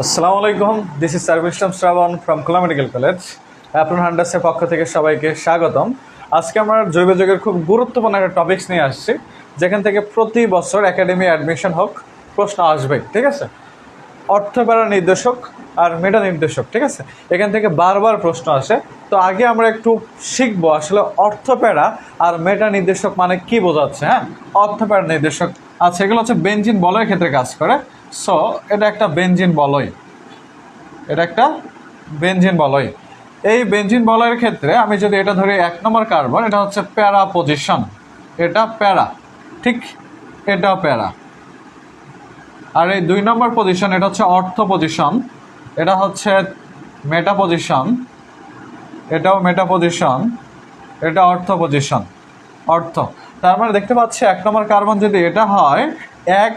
আসসালামু আলাইকুম this is সার্ভিস ইসলাম শ্রাবণ ফ্রম খোলা মেডিকেল কলেজ অ্যাপ্রন হান্ডার্সের পক্ষ থেকে সবাইকে স্বাগতম। আজকে আমরা জৈব যুগের খুব গুরুত্বপূর্ণ একটা টপিকস নিয়ে আসছি, যেখান থেকে প্রতি বছর একাডেমি অ্যাডমিশন হোক, প্রশ্ন আসবে ঠিক আছে? অর্থপ্যারা নির্দেশক আর মেটা নির্দেশক, ঠিক আছে? এখান থেকে বারবার প্রশ্ন আসে। তো আগে আমরা একটু শিখব আসলে অর্থপ্যারা আর মেটা নির্দেশক মানে কি বোঝাচ্ছে হ্যাঁ? অর্থপ্যারা নির্দেশক আচ্ছা এগুলো হচ্ছে বেঞ্জিন বলয়ের ক্ষেত্রে কাজ করে। সো এটা একটা বেঞ্জিন বলয়। এটা একটা বেঞ্জিন বলয়। এই বেঞ্জিন বলয়ের ক্ষেত্রে আমি যদি এটা ধরি এক নম্বর কার্বন এটা হচ্ছে প্যারা পজিশন এটা প্যারা। ঠিক এটা প্যারা। আর এই দুই নম্বর পজিশন এটা হচ্ছে অর্থ পজিশন এটা হচ্ছে মেটা পজিশন এটাও মেটা পজিশন এটা অর্থ পজিশন অর্থ। তার মানে দেখতে পাচ্ছি এক নম্বর কার্বন যদি এটা হয়, এক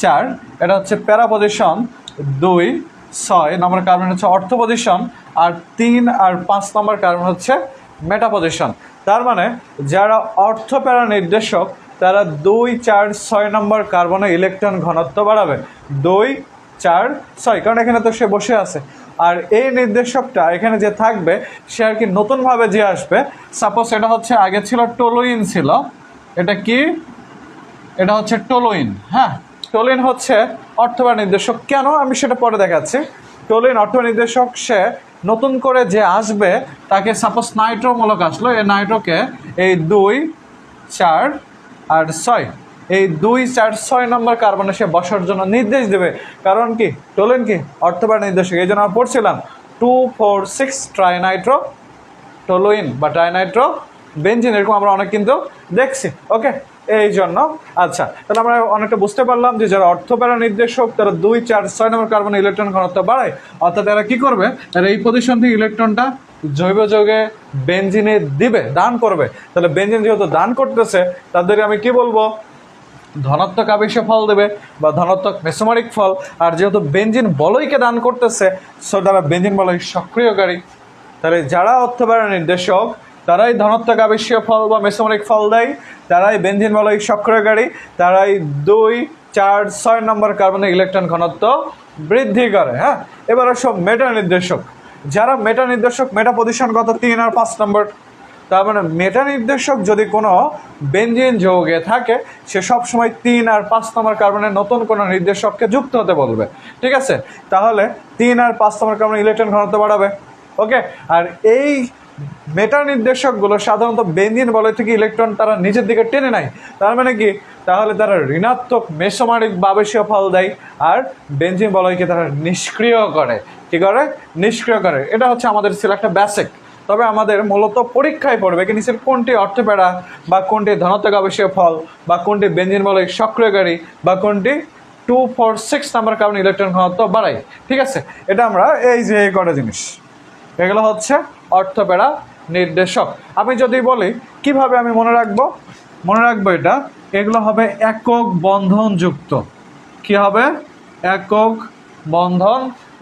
চার, এটা হচ্ছে প্যারা পজিশন দুই, ছয়, নম্বর কার্বন হচ্ছে অর্থ পজিশন আর তিন আর পাঁচ নম্বর কার্বন হচ্ছে মেটা পজিশন তার মানে যারা অর্থ প্যারা নির্দেশক, তারা দুই, চার, ছয় নম্বর কার্বনে ইলেকট্রন ঘনত্ব বাড়াবে। দুই, চার, ছয়, কারণ এখানে তো সে বসে আছে। আর এই নির্দেশকটা এখানে যে থাকবে, সে আর কি নতুনভাবে যে আসবে সাপোজ এটা হচ্ছে আগে ছিল টোলোইন ছিল। এটা কি? এটা হচ্ছে টোলোইন হ্যাঁ? টোলিন হচ্ছে অর্থবা নির্দেশক। কেন? আমি সেটা পরে দেখাচ্ছি। টোলিন অর্থ নির্দেশক, সে নতুন করে যে আসবে, তাকে সাপোজ নাইট্রোমূলক আসলো। এই নাইট্রোকে এই দুই, চার আর ছয়, এই দুই, চার, ছয় নম্বর কার্বনে সে বসার জন্য নির্দেশ দেবে। কারণ কি? টোলেন কি? অর্থবার নির্দেশক। এই জন্য আমরা পড়ছিলাম two, four, six trinitro, toluene বা ট্রাইনাইট্রো, বেঞ্জিন, এরকম আমরা অনেক কিন্তু দেখছি। ওকে? এই জন্য। আচ্ছা তাহলে আমরা অনেকটা বুঝতে পারলাম যে যারা অর্থপ্যারা নির্দেশক, তারা দুই, চার, ছয় নম্বর কার্বন ইলেকট্রন ঘনত্ব বাড়ায়। অর্থাৎ তারা কি করবে? তারা এই পজিশন থেকে ইলেকট্রনটা জৈব যৌগে বেঞ্জিনে দিবে, দান করবে। তাহলে বেঞ্জিন যেহেতু দান করতেছে তাদের আমি কি বলব? ধনাত্মক আবেশে ফল দেবে বা ধনাত্মক মেসোমারিক ফল। আর যেহেতু বেঞ্জিন বলয়কে দান করতেছে সো তারা বেঞ্জিন বলয় সক্রিয়কারী তাহলে যারা অর্থবাড়া নির্দেশক তারাই ধনাত্মক আবেশীয় ফল বা মেসোমারিক ফল দেয়, তারাই বেঞ্জিন বলয় সক্রিয়কারী তারাই দুই চার ছয় নম্বর কার্বনিক ইলেকট্রন ঘনত্ব বৃদ্ধি করে হ্যাঁ? এবার সব মেটা নির্দেশক। যারা মেটা নির্দেশক, মেটা পজিশনগত তিন আর পাঁচ নম্বর। তার মানে মেটা নির্দেশক যদি কোনো বেঞ্জিন যৌগে থাকে, সে সব সময় তিন আর পাঁচ নম্বর কার্বনের নতুন কোনো নির্দেশককে যুক্ত হতে বলবে, ঠিক আছে? তাহলে তিন আর পাঁচ নম্বর কার্বনের ইলেকট্রন ঘনত্ব বাড়াবে, ওকে? আর এই মেটা নির্দেশকগুলো সাধারণত বেঞ্জিন বলয় থেকে ইলেকট্রন তারা নিচের দিকে টেনে নেয়। তার মানে কি? তাহলে তারা ঋণাত্মক মেসোমারিক বাবেশীয় ফল দেয় আর বেঞ্জিন বলয়কে তারা নিষ্ক্রিয় করে। কি করে? নিষ্ক্রিয় করে। এটা হচ্ছে আমাদের ছিল একটা বেসিক তবে আমাদের মূলত পরীক্ষায় পড়বে কি নিচের কোনটি অর্থপেড়া বা কোনটি ধনাত্মক আবেশীয় ফল বা কোনটি বেঞ্জিন বলয় সক্রিয়কারী বা কোনটি টু ফোর সিক্স নাম্বার কারণে ইলেকট্রন ঘনত্ব বাড়ায়। ঠিক আছে? এটা আমরা এই যে কটা জিনিস। এগুলো হচ্ছে অর্থপেড়া নির্দেশক। আমি যদি বলি, কীভাবে আমি মনে রাখব? মনে রাখব এটা, এগুলো হবে একক বন্ধনযুক্ত। কি হবে? একক বন্ধন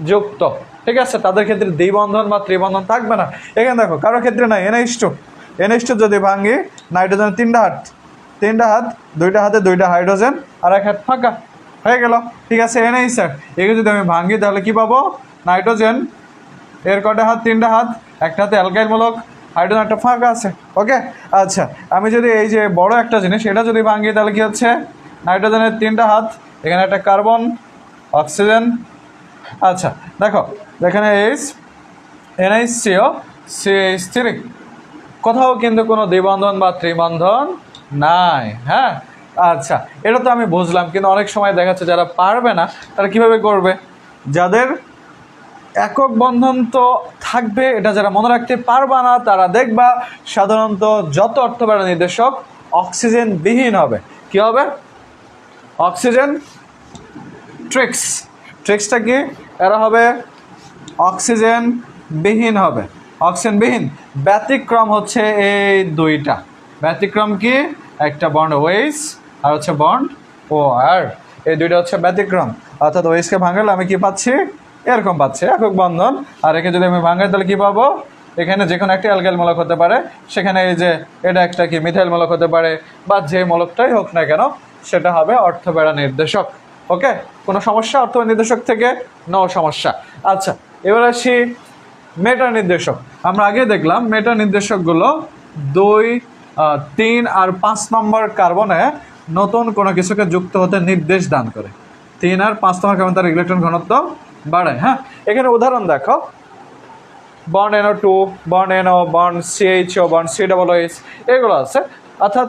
যুক্ত ঠিক আছে? তাদের ক্ষেত্রে দ্বিবন্ধন বা ত্রিবন্ধন থাকবে না। এখানে দেখো, কারও ক্ষেত্রে নাই এনএইচ টু এনএইচ টু যদি ভাঙি, নাইট্রোজেন তিনটা হাত। তিনটা হাত, দুইটা হাতে দুইটা হাইড্রোজেন, আর এক হাত ফাঁকা। হয়ে গেল। ঠিক আছে? এনএইচ স্যার এগুলো যদি আমি ভাঙি, তাহলে কি পাবো? নাইট্রোজেন। এর কটা হাত? তিনটা হাত। একটা হাতে অ্যালকাইলমূলক হাইড্রোজেন একটা ফাঁকা আছে, ওকে? আচ্ছা আমি যদি এই যে বড় একটা জিনিস, এটা যদি ভাঙি, তাহলে কি হচ্ছে? নাইট্রোজেনের তিনটা হাত, এখানে একটা কার্বন, অক্সিজেন। আচ্ছা দেখো, এখানে H NH CO CH three কোথাও কিন্তু কোনো দ্বিবন্ধন বা ত্রিবন্ধন নাই হ্যাঁ? আচ্ছা এটা তো আমি বুঝলাম, কিন্তু অনেক সময় দেখাচ্ছে যারা পারবে না, তারা কীভাবে করবে? যাদের একক বন্ধন তো থাকবে, এটা যারা মনে রাখতে পারবা না, তারা দেখবা সাধারণত যত অর্থবেড়া নির্দেশক অক্সিজেন বিহীন হবে। কি হবে? Oxygen tricks. ট্রিক্সটা কি? এরা হবে অক্সিজেন বিহীন হবে। অক্সিজেন বিহীন ব্যতিক্রম হচ্ছে এই দুইটা। ব্যতিক্রম কি? একটা বন্ড ওয়েস আর হচ্ছে বন্ড ও আর এই দুইটা হচ্ছে ব্যতিক্রম। অর্থাৎ ওয়েসকে ভাঙালে আমি কি পাচ্ছি? এরকম পাচ্ছি, একক বন্ধন। আর একে যদি আমি ভাঙাই, তাহলে কী পাবো? এখানে যে কোনো একটি অ্যালকাইল মূলক হতে পারে। সেখানে এই যে, এটা একটা কি, মিথাইল মূলক হতে পারে, বা যে মূলকটাই হোক না কেন, সেটা হবে অর্থবেড়া নির্দেশক। ওকে? কোনো সমস্যা অর্থ নির্দেশক থেকে? নো সমস্যা। আচ্ছা এবার আসি মেটা নির্দেশক। আমরা আগে দেখলাম মেটা নির্দেশকগুলো দুই তিন আর পাঁচ নম্বর কার্বনে নতুন কোনো কিছুকে যুক্ত হতে নির্দেশ দান করে। তিন আর পাঁচ নম্বর কার্বন তার ইলেকট্রন ঘনত্ব বাড়ায় হ্যাঁ? এখানে উদাহরণ দেখো। Bond NO two bond NO bond CHO bond C double H এগুলো আছে। অর্থাৎ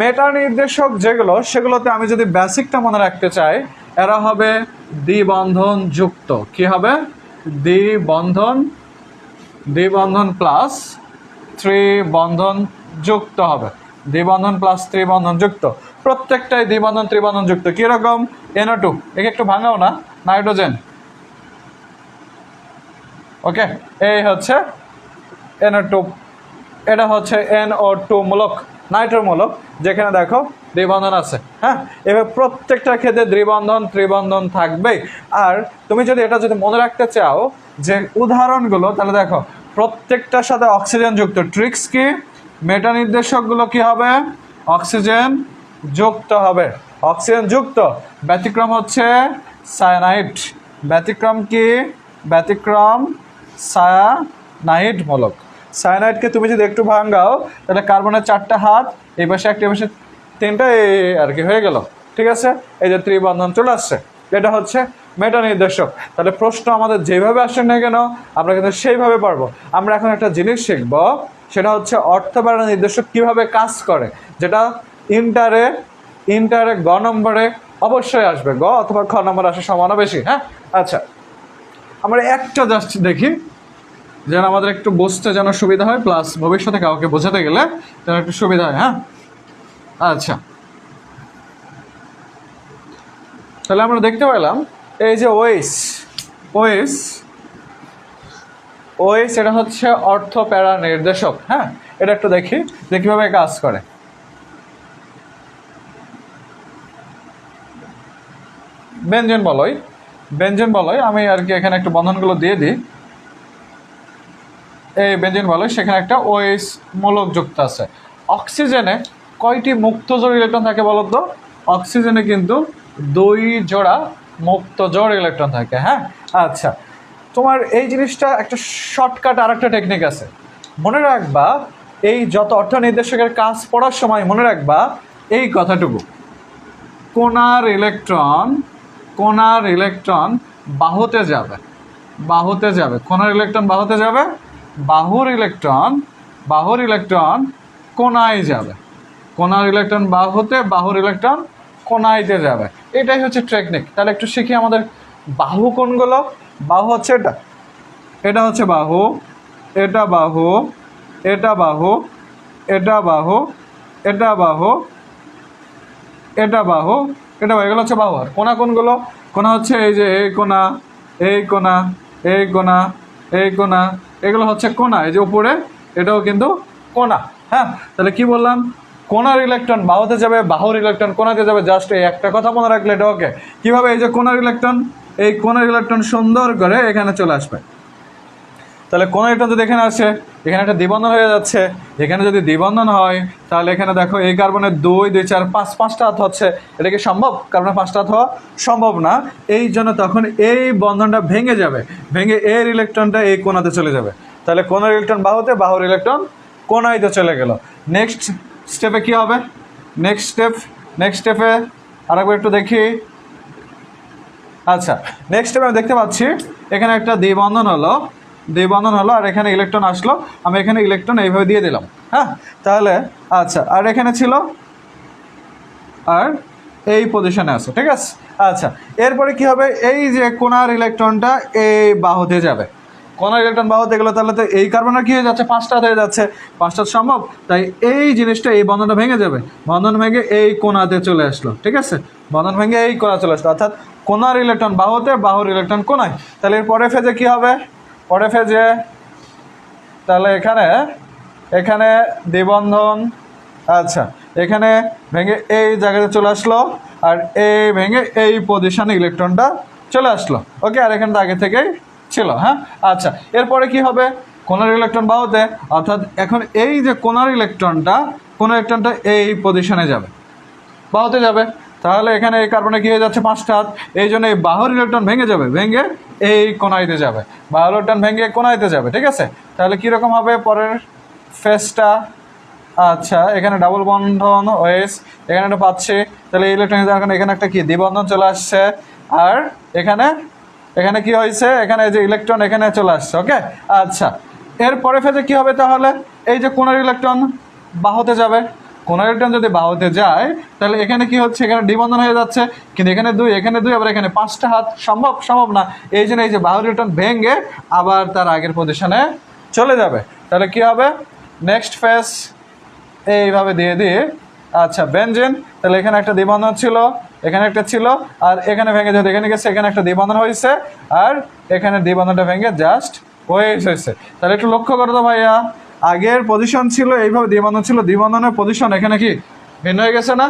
মেটা নির্দেশক যেগুলো, সেগুলোতে আমি যদি বেসিকটা মনে রাখতে চাই, এরা হবে দ্বিবন্ধন যুক্ত। কি হবে? দ্বিবন্ধন দ্বিবন্ধন প্লাস ত্রিবন্ধন যুক্ত হবে। দ্বিবন্ধন প্লাস ত্রিবন্ধন যুক্ত। প্রত্যেকটাই দ্বিবন্ধন, ত্রিবন্ধন যুক্ত। কীরকম? এনও টু একে একটু ভাঙাও না। নাইট্রোজেন ওকে এই হচ্ছে এনও টু এটা হচ্ছে এন ও টু মূলক, নাইট্রোমূলক, যেখানে দেখো দ্বিবন্ধন আছে হ্যাঁ? এবার প্রত্যেকটা ক্ষেত্রে দ্বিবন্ধন, ত্রিবন্ধন থাকবেই। আর তুমি যদি এটা যদি মনে রাখতে চাও, যে উদাহরণগুলো, তাহলে দেখো, প্রত্যেকটার সাথে অক্সিজেন যুক্ত ট্রিক্স কি? মেটা নির্দেশকগুলো কি হবে? অক্সিজেন যুক্ত হবে। অক্সিজেন যুক্ত, ব্যতিক্রম হচ্ছে সায়ানাইট ব্যতিক্রম কি? ব্যতিক্রম সায়ানাইট মূলক সায়ানাইটকে তুমি যদি একটু ভাঙাও তাহলে কার্বনের চারটা হাত, এই পাশে একটা পাশে তিনটা আর কি হয়ে গেল। ঠিক আছে? এই যে ত্রিবন্ধন চলে আসছে। এটা হচ্ছে মেটা নির্দেশক তাহলে প্রশ্ন আমাদের যেভাবে আসে না কেন, আমরা কিন্তু সেইভাবে পারব। আমরা এখন একটা জিনিস শিখব, সেটা হচ্ছে অর্থ অর্থবাড়া নির্দেশক কীভাবে কাজ করে, যেটা ইন্টারে ইন্টারে গ নম্বরে অবশ্যই আসবে। গ অথবা খ নম্বরে আসার সম্ভাবনা বেশি হ্যাঁ? আচ্ছা। আমরা একটা জাস্ট দেখি, যেন আমাদের একটু বুঝতে যেন সুবিধা হয় প্লাস ভবিষ্যতে কাউকে বোঝাতে গেলে যেন একটু সুবিধা হয় হ্যাঁ? আচ্ছা। তাহলে আমরা দেখতে পেলাম, এই যে ওয়েস ওয়েস ওয়েস এটা হচ্ছে অর্থ প্যারা নির্দেশক হ্যাঁ? এটা একটু দেখি, যে কীভাবে কাজ করে। ব্যঞ্জন বলয় ব্যঞ্জন বলয়, আমি আর কি এখানে একটু বন্ধনগুলো দিয়ে দিই। এই বেঞ্জিন বলয়, সেখানে একটা ওএস মূলক যুক্ত আছে। অক্সিজেনে কয়টি মুক্ত জোড় ইলেকট্রন থাকে বলো তো অক্সিজেনে কিন্তু দুই জোড়া মুক্ত জোড় ইলেকট্রন থাকে হ্যাঁ? আচ্ছা তোমার এই জিনিসটা একটা শর্টকাট আর একটা টেকনিক আছে। মনে রাখবা, এই যত অর্থ নির্দেশকের কাজ পড়ার সময় মনে রাখবা, এই কথাটুকু। কোনার ইলেকট্রন কোনার ইলেকট্রন বাহুতে যাবে। বাহুতে যাবে। কোনার ইলেকট্রন বাহুতে যাবে? বাহুর ইলেকট্রন বাহুর ইলেকট্রন কোনায় যাবে। কোনার ইলেকট্রন বাহুতে, বাহুর ইলেকট্রন কোনাইতে যাবে। এটাই হচ্ছে টেকনিক তাহলে একটু শিখি আমাদের বাহু কোনগুলো? বাহু হচ্ছে এটা। এটা হচ্ছে বাহু, এটা বাহু এটা বাহু এটা বাহু এটা বাহু এটা বাহু এটা এগুলো হচ্ছে বাহু আর কোনা কোনগুলো? কোনা হচ্ছে এই যে এই কোনা এই কোনা এই কোনা এই কোনা, এগুলো হচ্ছে কোনা। এই যে উপরে, এটাও কিন্তু কোনা হ্যাঁ? তাহলে কি বললাম? কোনার ইলেকট্রন বাহুতে যাবে, বাহুর ইলেকট্রন কোনাতে যাবে। জাস্ট এই একটা কথা মনে রাখলে এটা ওকে কীভাবে এই যে কোনার ইলেকট্রন এই কোনার ইলেকট্রন সুন্দর করে এখানে চলে আসবে। তাহলে কোন ইলেকট্রন যদি এখানে আসে, এখানে একটা দ্বিবন্ধন হয়ে যাচ্ছে, এখানে যদি দ্বিবন্ধন হয়, তাহলে এখানে দেখো এই কার্বনের দুই দুই, চার, পাঁচ, পাঁচটা হাত হচ্ছে। এটা কি সম্ভব? কার্বনের পাঁচটা হাত হওয়া সম্ভব না। এই জন্য তখন এই বন্ধনটা ভেঙে যাবে। ভেঙে এর ইলেকট্রনটা এই কোনাতে চলে যাবে। তাহলে কোনার ইলেকট্রন বাহুতে, বাহুর ইলেকট্রন কোনাইতে চলে গেল। নেক্সট স্টেপে কি হবে? নেক্সট স্টেপ নেক্সট স্টেপে আরেকবার একটু দেখি। আচ্ছা নেক্সট স্টেপে আমি দেখতে পাচ্ছি, এখানে একটা দ্বিবন্ধন হলো। দ্বিবন্ধন হলো, আর এখানে ইলেকট্রন আসলো। আমি এখানে ইলেকট্রন এইভাবে দিয়ে দিলাম হ্যাঁ? তাহলে আচ্ছা আর এখানে ছিল, আর এই পজিশনে আছে, ঠিক আছে? আচ্ছা এরপরে কি হবে? এই যে কোনার ইলেকট্রনটা এই বাহুতে যাবে। কোনার ইলেকট্রন বাহুতে গেলে তাহলে তো এই কার্বনের কি হয়ে যাচ্ছে? পাঁচটা হয়ে যাচ্ছে। পাঁচটা সম্ভব? তাই এই জিনিসটা, এই বন্ধনটা ভেঙে যাবে। বন্ধন ভেঙে এই কোনাতে চলে আসলো, ঠিক আছে? বন্ধন ভেঙে এই কোনা চলে আসলো। অর্থাৎ কোনার ইলেকট্রন বাহুতে বাহুর ইলেকট্রন কোনায়। তাহলে এর পরে ফেজে কি হবে? পরে ফেজে তাহলে এখানে এখানে দ্বিবন্ধন আচ্ছা এখানে ভেঙে এই জায়গাতে চলে আসলো, আর এই ভেঙে এই পজিশনে ইলেকট্রনটা চলে আসলো। ওকে আর এখানে আগে থেকেই ছিল হ্যাঁ? আচ্ছা এরপরে কি হবে? কোনার ইলেকট্রন বাহুতে, অর্থাৎ এখন এই যে কোনার ইলেকট্রনটা কোনার ইলেকট্রনটা এই পজিশনে যাবে, বাহুতে যাবে। তাহলে এখানে এই কার্বনে কি হয়ে যাচ্ছে? পাঁচটা। হাত এই জন্য এই বাহুর ইলেকট্রন ভেঙে যাবে, ভেঙে এই কোনাইতে যাবে। বাহর ইলেকট্রন ভেঙে কোনাইতে যাবে, ঠিক আছে? তাহলে কীরকম হবে পরের ফেসটা আচ্ছা এখানে ডাবল বন্ধন, ওয়েস, এখানে একটা পাচ্ছি। তাহলে ইলেকট্রন এখানে এখানে একটা কি? দ্বিবন্ধন চলে আসছে। আর এখানে এখানে কি হয়েছে? এখানে এই যে ইলেকট্রন এখানে চলে আসছে ওকে আচ্ছা এর পরে ফেজে কি হবে তাহলে? এই যে কোনার ইলেকট্রন বাহুতে যাবে। ইলেকট্রন যদি বাহুতে যায়, তাহলে এখানে কি হচ্ছে? এখানে দ্বিবন্ধন হয়ে যাচ্ছে। কিন্তু এখানে দুই এখানে দুই, আবার এখানে পাঁচটা হাত সম্ভব সম্ভব না। এই জন্য এই যে বাহুর ইলেকট্রন ভেঙে আবার তার আগের পজিশনে চলে যাবে। তাহলে কি হবে? নেক্সট ফেজ এইভাবে দিয়ে দিয়ে আচ্ছা বেঞ্জিন তাহলে এখানে একটা দ্বিবন্ধন ছিল, এখানে একটা ছিল, আর এখানে ভেঙে যেহেতু এখানে গেছে, এখানে একটা দ্বিবন্ধন হয়েছে, আর এখানে দ্বিবন্ধনটা ভেঙে জাস্ট ওয়েস হয়েছে। তাহলে একটু লক্ষ্য করো তো ভাইয়া। আগের পজিশন ছিল এইভাবে দ্বিবন্ধন ছিল দ্বিবন্ধনের পজিশন এখানে কি ভিন্ন হয়ে গেছে না?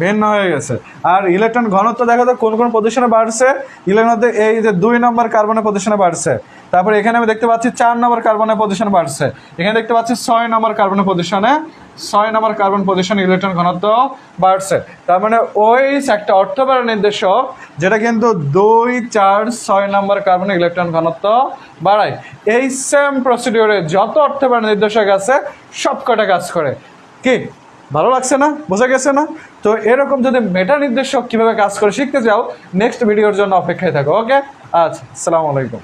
ভিন্ন হয়ে গেছে। আর ইলেকট্রন ঘনত্ব দেখা যায় কোন কোন পজিশনে বাড়ছে? ইলেকট্রন এই যে দুই নম্বর কার্বনের প্রদূষণে বাড়ছে। তারপরে এখানে আমি দেখতে পাচ্ছি চার নম্বর কার্বনের প্রদূষণ বাড়ছে। এখানে দেখতে পাচ্ছি ছয় নম্বর কার্বনের প্রদূষণে ছয় নম্বর কার্বন পজিশনে ইলেকট্রন ঘনত্ব বাড়ছে। তার মানে ওই একটা অর্থবাড়া নির্দেশক, যেটা কিন্তু দুই, চার, ছয় নম্বর কার্বনের ইলেকট্রন ঘনত্ব বাড়ায়। এই সেম প্রসিডিওরে যত অর্থবাড়া নির্দেশক আছে সব কটা কাজ করে। কি? ভালো লাগছে না? বোঝা গেছে না? তো এরকম যদি মেটা নির্দেশক কীভাবে কাজ করে শিখতে চাও নেক্সট ভিডিওর জন্য অপেক্ষায় থাকো ওকে আচ্ছা আসসালামু আলাইকুম।